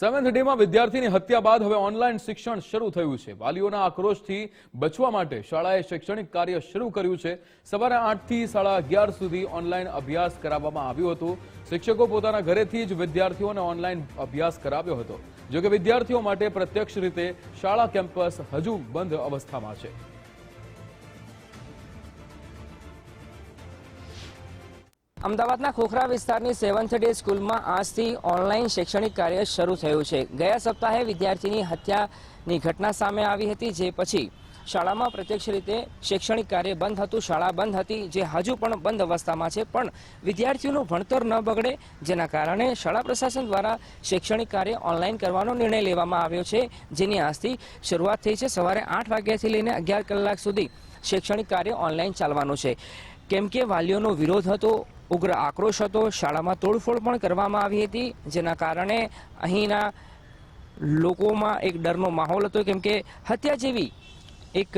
Seventh ડેમાં વિદ્યાર્થીની હત્યા બાદ હવે ઓનલાઈન શિક્ષણ શરૂ થયું છે. વાલીઓના આક્રોશથી બચવા માટે શાળાએ શૈક્ષણિક કાર્ય શરૂ કર્યું છે. સવારે આઠથી સાડા અગિયાર સુધી ઓનલાઈન અભ્યાસ કરાવવામાં આવ્યું હતું. શિક્ષકો પોતાના ઘરેથી જ વિદ્યાર્થીઓને ઓનલાઈન અભ્યાસ કરાવ્યો હતો. જોકે વિદ્યાર્થીઓ માટે પ્રત્યક્ષ રીતે શાળા કેમ્પસ હજુ બંધ અવસ્થામાં છે. અમદાવાદના ખોખરા વિસ્તારની સેવન્થ ડે સ્કૂલમાં આજથી ઓનલાઈન શૈક્ષણિક કાર્ય શરૂ થયું છે. ગયા સપ્તાહે વિદ્યાર્થીની હત્યાની ઘટના સામે આવી હતી, જે પછી શાળામાં પ્રત્યક્ષ રીતે શૈક્ષણિક કાર્ય બંધ હતું, શાળા બંધ હતી, જે હજુ પણ બંધ અવસ્થામાં છે, પણ વિદ્યાર્થીઓનું ભણતર ન બગડે, જેના કારણે શાળા પ્રશાસન દ્વારા શૈક્ષણિક કાર્ય ઓનલાઈન કરવાનો નિર્ણય લેવામાં આવ્યો છે, જેની આજથી શરૂઆત થઈ છે. સવારે આઠ વાગ્યાથી લઈને અગિયાર કલાક સુધી શૈક્ષણિક કાર્ય ઓનલાઈન ચાલવાનું છે. કેમ કે વાલીઓનો વિરોધ હતો ઉગ્ર આક્રોશ હતો. શાળામાં તોડફોડ પણ કરવામાં આવી હતી, જેના કારણે અહીંના લોકોમાં એક ડરનો માહોલ હતો, કેમ કે હત્યા જેવી એક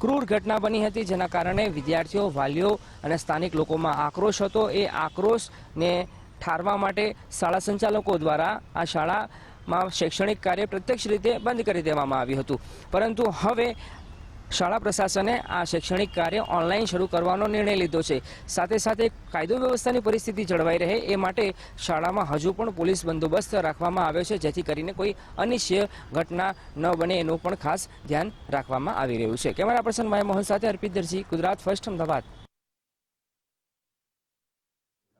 ક્રૂર ઘટના બની હતી, જેના કારણે વિદ્યાર્થીઓ, વાલીઓ અને સ્થાનિક લોકોમાં આક્રોશ હતો. એ આક્રોશને ઠારવા માટે શાળા સંચાલકો દ્વારા આ શાળામાં શૈક્ષણિક કાર્ય પ્રત્યક્ષ રીતે બંધ કરી દેવામાં આવ્યું હતું. પરંતુ હવે શાળા પ્રશાસને આ શૈક્ષણિક કાર્ય ઓનલાઈન શરૂ કરવાનો નિર્ણય લીધો છે. સાથે સાથે કાયદો વ્યવસ્થાની પરિસ્થિતિ જળવાઈ રહે એ માટે શાળામાં હજુ પણ પોલીસ બંદોબસ્ત રાખવામાં આવ્યો છે, જેથી કરીને કોઈ અનિશ્ચય ઘટના ન બને એનું પણ ખાસ ધ્યાન રાખવામાં આવી રહ્યું છે. કેમેરા પર્સન માય મોહન સાથે અર્પિત દરજી, ગુજરાત ફર્સ્ટ અમદાવાદ.